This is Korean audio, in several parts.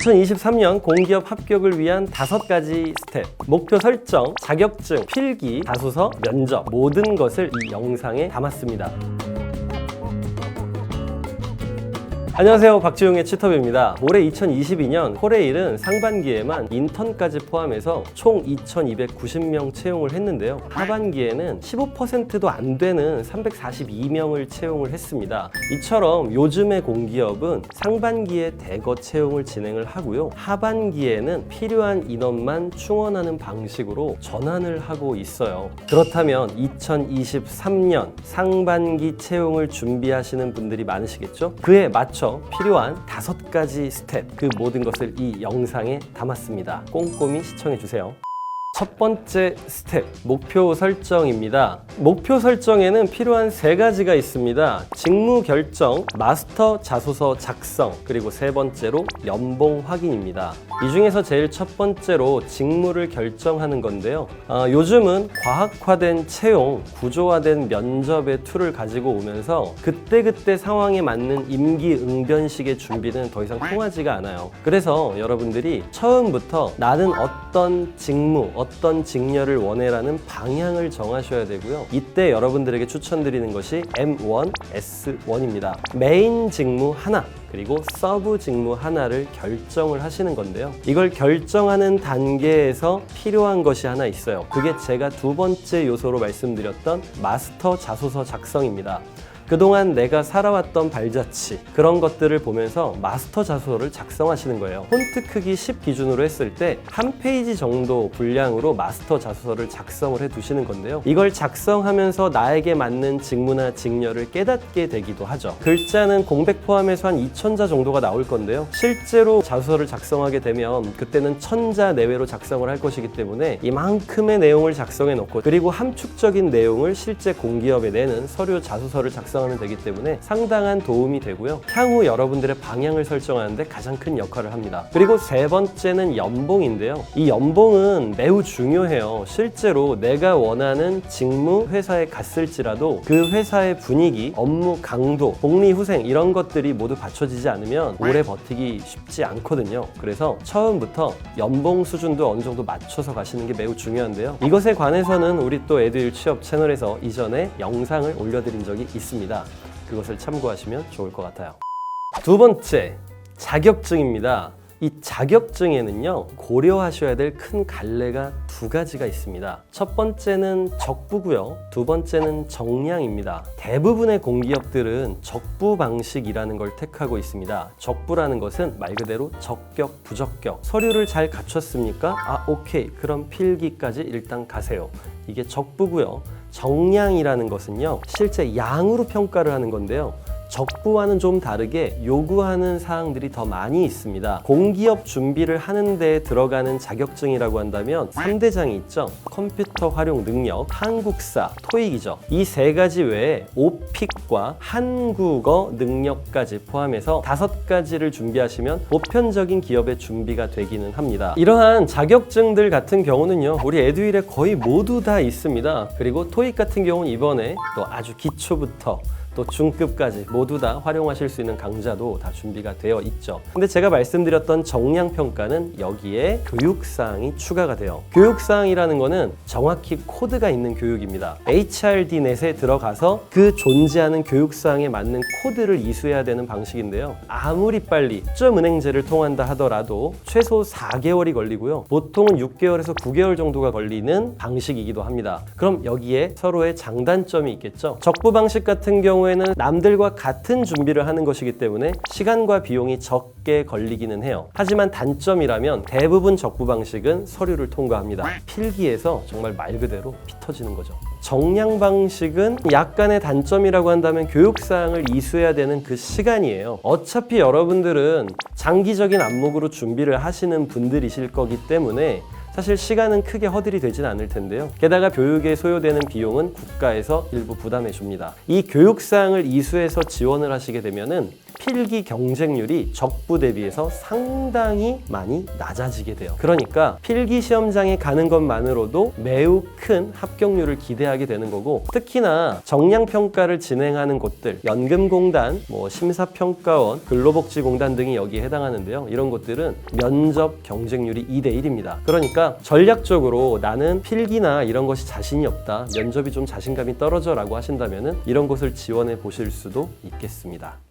2023년 공기업 합격을 위한 다섯 가지 스텝, 목표 설정, 자격증, 필기, 자소서, 면접 모든 것을 이 영상에 담았습니다. 안녕하세요. 박지용의 치터뷰입니다. 올해 2022년 코레일은 상반기에만 인턴까지 포함해서 총 2290명 채용을 했는데요. 하반기에는 15%도 안 되는 342명을 채용을 했습니다. 이처럼 요즘의 공기업은 상반기에 대거 채용을 진행을 하고요. 하반기에는 필요한 인원만 충원하는 방식으로 전환을 하고 있어요. 그렇다면 2023년 상반기 채용을 준비하시는 분들이 많으시겠죠? 그에 맞춰 필요한 다섯 가지 스텝 그 모든 것을 이 영상에 담았습니다. 꼼꼼히 시청해 주세요. 첫 번째 스텝, 목표 설정입니다. 목표 설정에는 필요한 세 가지가 있습니다. 직무 결정, 마스터 자소서 작성, 그리고 세 번째로 연봉 확인입니다. 이 중에서 제일 첫 번째로 직무를 결정하는 건데요. 아, 요즘은 과학화된 채용, 구조화된 면접의 툴을 가지고 오면서 그때그때 상황에 맞는 임기응변식의 준비는 더 이상 통하지가 않아요. 그래서 여러분들이 처음부터 나는 어떤 직무, 어떤 직렬을 원해라는 방향을 정하셔야 되고요. 이때 여러분들에게 추천드리는 것이 M1, S1입니다. 메인 직무 하나, 그리고 서브 직무 하나를 결정을 하시는 건데요. 이걸 결정하는 단계에서 필요한 것이 하나 있어요. 그게 제가 두 번째 요소로 말씀드렸던 마스터 자소서 작성입니다. 그동안 내가 살아왔던 발자취 그런 것들을 보면서 마스터 자소서를 작성하시는 거예요. 폰트 크기 10 기준으로 했을 때 한 페이지 정도 분량으로 마스터 자소서를 작성을 해 두시는 건데요. 이걸 작성하면서 나에게 맞는 직무나 직렬을 깨닫게 되기도 하죠. 글자는 공백 포함해서 한 2,000자 정도가 나올 건데요. 실제로 자소서를 작성하게 되면 그때는 1,000자 내외로 작성을 할 것이기 때문에 이만큼의 내용을 작성해 놓고 그리고 함축적인 내용을 실제 공기업에 내는 서류 자소서를 작성 하면 되기 때문에 상당한 도움이 되고요. 향후 여러분들의 방향을 설정하는데 가장 큰 역할을 합니다. 그리고 세 번째는 연봉인데요. 이 연봉은 매우 중요해요. 실제로 내가 원하는 직무 회사에 갔을지라도 그 회사의 분위기, 업무 강도, 복리 후생 이런 것들이 모두 받쳐지지 않으면 오래 버티기 쉽지 않거든요. 그래서 처음부터 연봉 수준도 어느 정도 맞춰서 가시는 게 매우 중요한데요. 이것에 관해서는 우리 또 에듀일 취업 채널에서 이전에 영상을 올려드린 적이 있습니다. 그것을 참고하시면 좋을 것 같아요. 두 번째, 자격증입니다. 이 자격증에는요, 고려하셔야 될 큰 갈래가 두 가지가 있습니다. 첫 번째는 적부고요. 두 번째는 정량입니다. 대부분의 공기업들은 적부 방식이라는 걸 택하고 있습니다. 적부라는 것은 말 그대로 적격, 부적격. 서류를 잘 갖췄습니까? 아, 오케이. 그럼 필기까지 일단 가세요. 이게 적부고요. 정량이라는 것은요, 실제 양으로 평가를 하는 건데요. 적부와는 좀 다르게 요구하는 사항들이 더 많이 있습니다. 공기업 준비를 하는 데 들어가는 자격증이라고 한다면 3대장이 있죠. 컴퓨터 활용 능력, 한국사, 토익이죠. 이 세 가지 외에 오픽과 한국어 능력까지 포함해서 다섯 가지를 준비하시면 보편적인 기업의 준비가 되기는 합니다. 이러한 자격증들 같은 경우는요. 우리 에듀일에 거의 모두 다 있습니다. 그리고 토익 같은 경우는 이번에 또 아주 기초부터 또 중급까지 모두 다 활용하실 수 있는 강좌도 다 준비가 되어 있죠. 근데 제가 말씀드렸던 정량 평가는 여기에 교육 사항이 추가가 돼요. 교육 사항이라는 거는 정확히 코드가 있는 교육입니다. HRD 넷에 들어가서 그 존재하는 교육 사항에 맞는 코드를 이수해야 되는 방식인데요. 아무리 빨리 점 은행제를 통한다 하더라도 최소 4개월이 걸리고요. 보통은 6개월에서 9개월 정도가 걸리는 방식이기도 합니다. 그럼 여기에 서로의 장단점이 있겠죠. 적부 방식 같은 경우 경우에는 남들과 같은 준비를 하는 것이기 때문에 시간과 비용이 적게 걸리기는 해요. 하지만 단점이라면 대부분 적부 방식은 서류를 통과합니다. 필기에서 정말 말 그대로 피 터지는 거죠. 정량 방식은 약간의 단점이라고 한다면 교육사항을 이수해야 되는 그 시간이에요. 어차피 여러분들은 장기적인 안목으로 준비를 하시는 분들이실 거기 때문에 사실 시간은 크게 허들이 되진 않을 텐데요. 게다가 교육에 소요되는 비용은 국가에서 일부 부담해 줍니다. 이 교육사항을 이수해서 지원을 하시게 되면은 필기 경쟁률이 적부 대비해서 상당히 많이 낮아지게 돼요. 그러니까 필기 시험장에 가는 것만으로도 매우 큰 합격률을 기대하게 되는 거고 특히나 정량 평가를 진행하는 곳들 연금공단, 뭐 심사평가원, 근로복지공단 등이 여기에 해당하는데요. 이런 곳들은 면접 경쟁률이 2대 1입니다. 그러니까 전략적으로 나는 필기나 이런 것이 자신이 없다. 면접이 좀 자신감이 떨어져라고 하신다면은 이런 곳을 지원해 보실 수도 있겠습니다.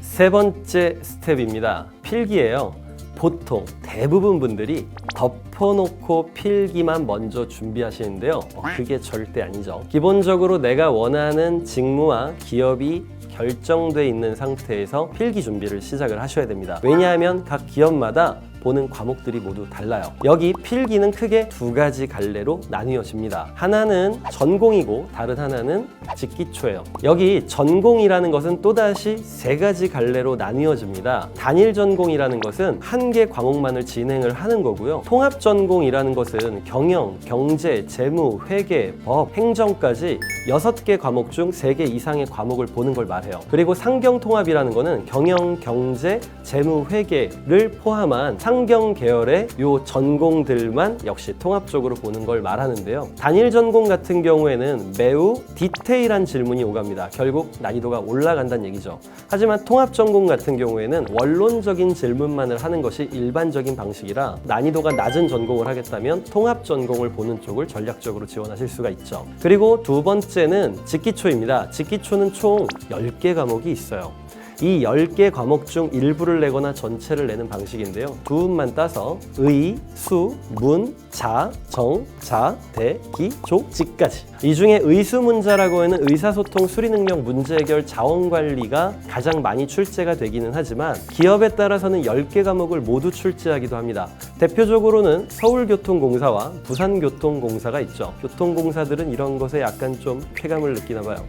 세 번째 스텝입니다. 필기예요. 보통 대부분 분들이 덮어놓고 필기만 먼저 준비하시는데요. 어, 그게 절대 아니죠. 기본적으로 내가 원하는 직무와 기업이 결정돼 있는 상태에서 필기 준비를 시작을 하셔야 됩니다. 왜냐하면 각 기업마다 보는 과목들이 모두 달라요. 여기 필기는 크게 두 가지 갈래로 나뉘어집니다. 하나는 전공이고 다른 하나는 직기초예요. 여기 전공이라는 것은 또다시 세 가지 갈래로 나뉘어집니다. 단일 전공이라는 것은 한 개 과목만을 진행을 하는 거고요. 통합 전공이라는 것은 경영, 경제, 재무, 회계, 법, 행정까지 여섯 개 과목 중 세 개 이상의 과목을 보는 걸 말해요. 그리고 상경 통합이라는 거는 경영, 경제, 재무, 회계를 포함한 상경 계열의 요 전공들만 역시 통합적으로 보는 걸 말하는데요. 단일 전공 같은 경우에는 매우 디테일한 질문이 오갑니다. 결국 난이도가 올라간다는 얘기죠. 하지만 통합 전공 같은 경우에는 원론적인 질문만을 하는 것이 일반적인 방식이라 난이도가 낮은 전공을 하겠다면 통합 전공을 보는 쪽을 전략적으로 지원하실 수가 있죠. 그리고 두 번째는 직기초입니다. 직기초는 총 10개 과목이 있어요. 이 10개 과목 중 일부를 내거나 전체를 내는 방식인데요. 두 음만 따서 의, 수, 문, 자, 정, 자, 대, 기, 조, 지까지. 이 중에 의수문자라고 하는 의사소통, 수리 능력, 문제 해결, 자원 관리가 가장 많이 출제가 되기는 하지만 기업에 따라서는 10개 과목을 모두 출제하기도 합니다. 대표적으로는 서울교통공사와 부산교통공사가 있죠. 교통공사들은 이런 것에 약간 좀 쾌감을 느끼나 봐요.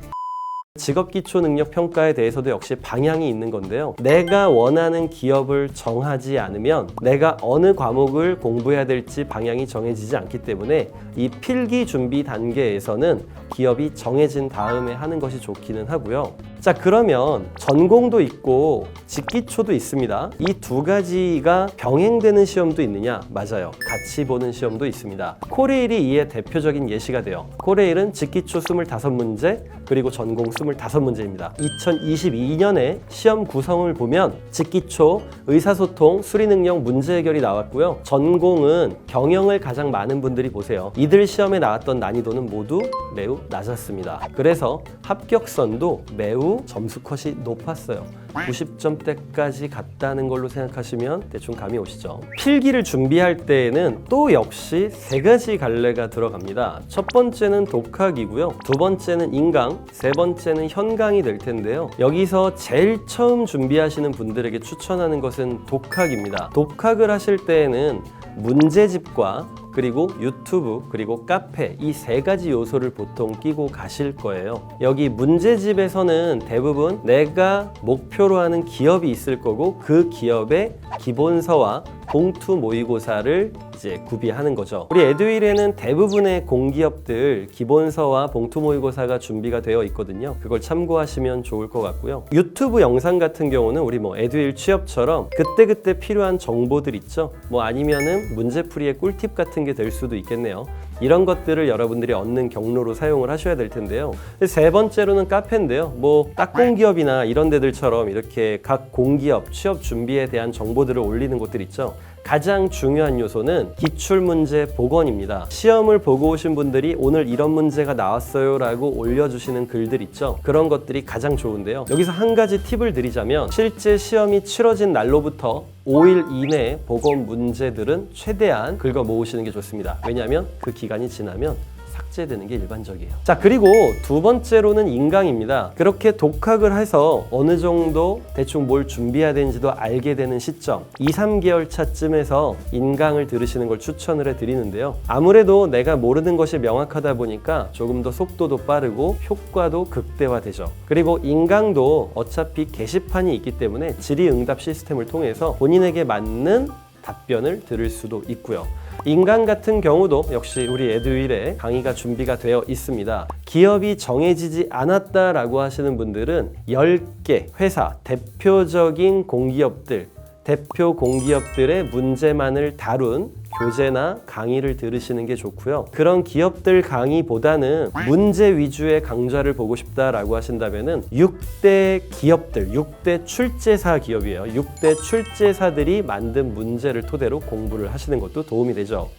직업 기초 능력 평가에 대해서도 역시 방향이 있는 건데요. 내가 원하는 기업을 정하지 않으면 내가 어느 과목을 공부해야 될지 방향이 정해지지 않기 때문에 이 필기 준비 단계에서는 기업이 정해진 다음에 하는 것이 좋기는 하고요. 자, 그러면 전공도 있고 직기초도 있습니다. 이 두 가지가 병행되는 시험도 있느냐? 맞아요. 같이 보는 시험도 있습니다. 코레일이 이에 대표적인 예시가 돼요. 코레일은 직기초 25문제, 그리고 전공 25문제입니다. 2022년에 시험 구성을 보면 직기초, 의사소통, 수리능력, 문제 해결이 나왔고요. 전공은 경영을 가장 많은 분들이 보세요. 이들 시험에 나왔던 난이도는 모두 매우 낮았습니다. 그래서 합격선도 매우 점수 컷이 높았어요. 90점대까지 갔다는 걸로 생각하시면 대충 감이 오시죠. 필기를 준비할 때에는 또 역시 세 가지 갈래가 들어갑니다. 첫 번째는 독학이고요. 두 번째는 인강, 세 번째는 현강이 될 텐데요. 여기서 제일 처음 준비하시는 분들에게 추천하는 것은 독학입니다. 독학을 하실 때에는 문제집과 그리고 유튜브 그리고 카페 이 세 가지 요소를 보통 끼고 가실 거예요. 여기 문제집에서는 대부분 내가 목표로 하는 기업이 있을 거고 그 기업의 기본서와 봉투 모의고사를 이제 구비하는 거죠. 우리 에듀윌에는 대부분의 공기업들 기본서와 봉투 모의고사가 준비가 되어 있거든요. 그걸 참고하시면 좋을 것 같고요. 유튜브 영상 같은 경우는 우리 뭐 에듀윌 취업처럼 그때그때 필요한 정보들 있죠. 뭐 아니면은 문제풀이의 꿀팁 같은 게될 수도 있겠네요. 이런 것들을 여러분들이 얻는 경로로 사용을 하셔야 될 텐데요. 세 번째로는 카페인데요. 뭐 딱공기업이나 이런 데들처럼 이렇게 각 공기업 취업 준비에 대한 정보들을 올리는 곳들 있죠. 가장 중요한 요소는 기출 문제 복원입니다. 시험을 보고 오신 분들이 오늘 이런 문제가 나왔어요 라고 올려주시는 글들 있죠. 그런 것들이 가장 좋은데요. 여기서 한 가지 팁을 드리자면 실제 시험이 치러진 날로부터 5일 이내에 복원 문제들은 최대한 긁어 모으시는 게 좋습니다. 왜냐하면 그 기간이 지나면 삭제되는 게 일반적이에요. 자, 그리고 두 번째로는 인강입니다. 그렇게 독학을 해서 어느 정도 대충 뭘 준비해야 되는지도 알게 되는 시점, 2, 3개월 차쯤에서 인강을 들으시는 걸 추천을 해 드리는데요. 아무래도 내가 모르는 것이 명확하다 보니까 조금 더 속도도 빠르고 효과도 극대화되죠. 그리고 인강도 어차피 게시판이 있기 때문에 질의응답 시스템을 통해서 본인에게 맞는 답변을 들을 수도 있고요. 인간 같은 경우도 역시 우리 에듀윌에 강의가 준비가 되어 있습니다. 기업이 정해지지 않았다라고 하시는 분들은 10개 회사 대표적인 공기업들 대표 공기업들의 문제만을 다룬 교재나 강의를 들으시는 게 좋고요. 그런 기업들 강의보다는 문제 위주의 강좌를 보고 싶다라고 하신다면은 6대 기업들, 6대 출제사 기업이에요. 6대 출제사들이 만든 문제를 토대로 공부를 하시는 것도 도움이 되죠.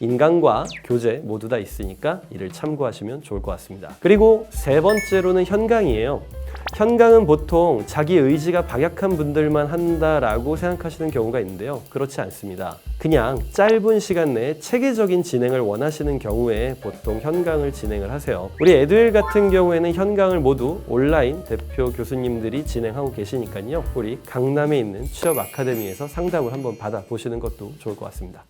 인강과 교재 모두 다 있으니까 이를 참고하시면 좋을 것 같습니다. 그리고 세 번째로는 현강이에요. 현강은 보통 자기 의지가 박약한 분들만 한다라고 생각하시는 경우가 있는데요. 그렇지 않습니다. 그냥 짧은 시간 내에 체계적인 진행을 원하시는 경우에 보통 현강을 진행을 하세요. 우리 에듀윌 같은 경우에는 현강을 모두 온라인 대표 교수님들이 진행하고 계시니까요. 우리 강남에 있는 취업 아카데미에서 상담을 한번 받아보시는 것도 좋을 것 같습니다.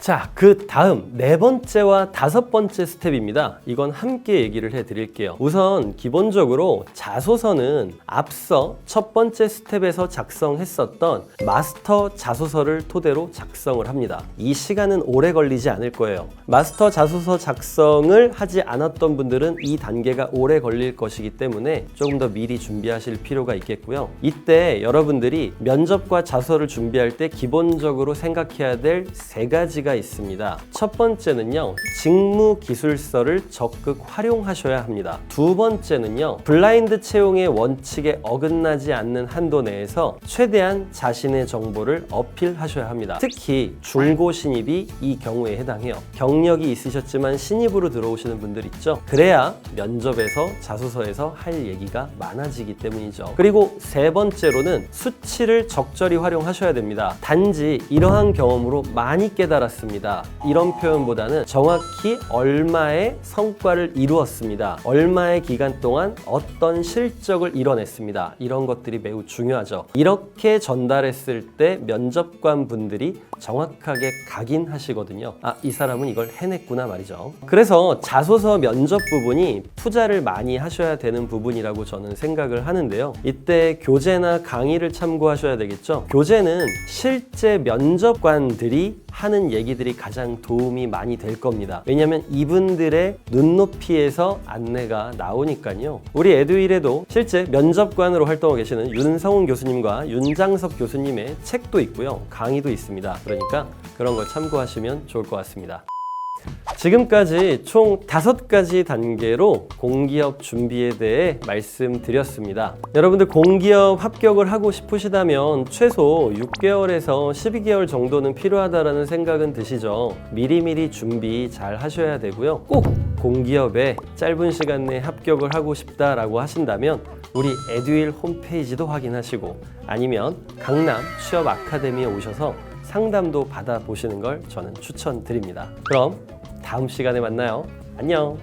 자, 그 다음 네 번째와 다섯 번째 스텝입니다. 이건 함께 얘기를 해 드릴게요. 우선 기본적으로 자소서는 앞서 첫 번째 스텝에서 작성했었던 마스터 자소서를 토대로 작성을 합니다. 이 시간은 오래 걸리지 않을 거예요. 마스터 자소서 작성을 하지 않았던 분들은 이 단계가 오래 걸릴 것이기 때문에 조금 더 미리 준비하실 필요가 있겠고요. 이때 여러분들이 면접과 자소서를 준비할 때 기본적으로 생각해야 될 세 가지 가 있습니다. 첫 번째는요, 직무 기술서를 적극 활용하셔야 합니다. 두 번째는요, 블라인드 채용의 원칙에 어긋나지 않는 한도 내에서 최대한 자신의 정보를 어필하셔야 합니다. 특히 중고 신입이 이 경우에 해당해요. 경력이 있으셨지만 신입으로 들어오시는 분들 있죠. 그래야 면접에서 자소서에서 할 얘기가 많아지기 때문이죠. 그리고 세 번째로는 수치를 적절히 활용하셔야 됩니다. 단지 이러한 경험으로 많이 깨달 았습니다. 이런 표현보다는 정확히 얼마의 성과를 이루었습니다. 얼마의 기간 동안 어떤 실적을 이뤄냈습니다. 이런 것들이 매우 중요하죠. 이렇게 전달했을 때 면접관 분들이 정확하게 각인하시거든요. 아, 이 사람은 이걸 해냈구나 말이죠. 그래서 자소서 면접 부분이 투자를 많이 하셔야 되는 부분이라고 저는 생각을 하는데요. 이때 교재나 강의를 참고하셔야 되겠죠. 교재는 실제 면접관들이 하는 얘기들이 가장 도움이 많이 될 겁니다. 왜냐하면 이분들의 눈높이에서 안내가 나오니까요. 우리 에듀일에도 실제 면접관으로 활동하고 계시는 윤성훈 교수님과 윤장석 교수님의 책도 있고요. 강의도 있습니다. 그러니까 그런 걸 참고하시면 좋을 것 같습니다. 지금까지 총 다섯 가지 단계로 공기업 준비에 대해 말씀드렸습니다. 여러분들 공기업 합격을 하고 싶으시다면 최소 6개월에서 12개월 정도는 필요하다라는 생각은 드시죠. 미리미리 준비 잘 하셔야 되고요. 꼭 공기업에 짧은 시간 내에 합격을 하고 싶다라고 하신다면 우리 에듀윌 홈페이지도 확인하시고 아니면 강남 취업 아카데미에 오셔서 상담도 받아보시는 걸 저는 추천드립니다. 그럼 다음 시간에 만나요. 안녕.